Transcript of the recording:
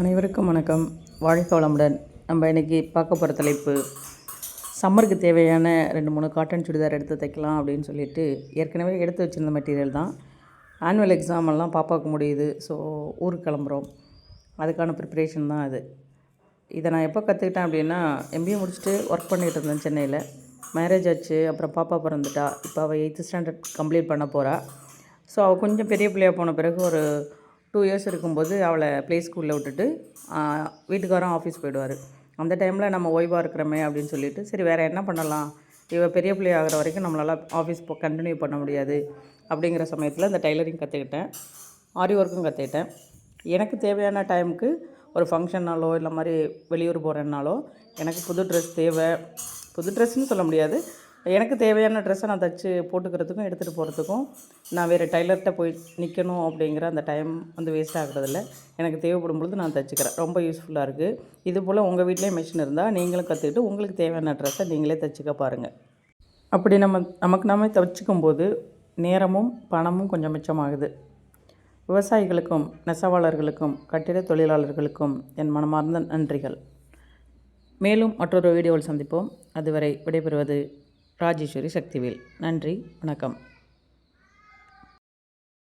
அனைவருக்கும் வணக்கம். வாழ்க வளமுடன். நம்ம இன்றைக்கி பார்க்க போகிற தலைப்பு சம்மருக்கு தேவையான ரெண்டு மூணு காட்டன் சுடிதார் எடுத்து தைக்கலாம் அப்படின்னு சொல்லிட்டு ஏற்கனவே எடுத்து வச்சுருந்த மெட்டீரியல் தான். ஆனுவல் எக்ஸாம் எல்லாம் பாப்பாவுக்கு முடியுது. ஸோ ஊருக்கு கிளம்புறோம். அதுக்கான ப்ரிப்பரேஷன் தான் அது. இதை நான் எப்போ கற்றுக்கிட்டேன் அப்படின்னா எம்பிஏ முடிச்சுட்டு ஒர்க் பண்ணிகிட்டு இருந்தேன் சென்னையில். மேரேஜ் ஆச்சு அப்புறம் பாப்பா பிறந்துட்டா. இப்போ அவள் எயித்து ஸ்டாண்டர்ட் கம்ப்ளீட் பண்ண போகிறா ஸோ அவள் கொஞ்சம் பெரிய பிள்ளையாக போன பிறகு ஒரு டூ இயர்ஸ் இருக்கும்போது அவளை ப்ளே ஸ்கூலில் விட்டுட்டு வீட்டுக்காரரும் ஆஃபீஸ் போயிடுவார். அந்த டைமில் நம்ம ஓய்வாக இருக்கிறோமே அப்படின்னு சொல்லிட்டு சரி வேறு என்ன பண்ணலாம்? இவ பெரிய பிள்ளை ஆகிற வரைக்கும் நம்மளால் ஆஃபீஸ் போ கண்டினியூ பண்ண முடியாது அப்படிங்கிற சமயத்தில் இந்த டைலரிங் கற்றுக்கிட்டேன் ஆரி ஒர்க்கும் கற்றுக்கிட்டேன் எனக்கு தேவையான டைமுக்கு ஒரு ஃபங்க்ஷன்னாலோ இல்லை மாதிரி வெளியூர் போகிறேன்னாலோ எனக்கு புது ட்ரெஸ் தேவை. புது ட்ரெஸ்ன்னு சொல்ல முடியாது. எனக்கு தேவையான ட்ரெஸ்ஸை நான் தைச்சி போட்டுக்கிறதுக்கும் எடுத்துகிட்டு போகிறதுக்கும் நான் வேறு டைலர்கிட்ட போய் நிற்கணும் அப்படிங்கிற அந்த டைம் வந்து வேஸ்ட் ஆகுறதில்ல. எனக்கு தேவைப்படும் பொழுது நான் தைச்சிக்கிறேன். ரொம்ப யூஸ்ஃபுல்லாக இருக்குது இது போல் உங்கள் வீட்லேயே மிஷின் இருந்தால் நீங்களும் கற்றுக்கிட்டு உங்களுக்கு தேவையான ட்ரெஸ்ஸை நீங்களே தைச்சிக்க பாருங்கள் அப்படி நம்ம நமக்கு நாமே தச்சுக்கும் போது நேரமும் பணமும் கொஞ்சம் மிச்சமாகுது. விவசாயிகளுக்கும் நெசவாளர்களுக்கும் கட்டிட தொழிலாளர்களுக்கும் என் மனமார்ந்த நன்றிகள். மேலும் மற்றொரு வீடியோவில் சந்திப்போம். அதுவரை விடைபெறுவது ராஜேஸ்வரி சக்திவேல். நன்றி வணக்கம்.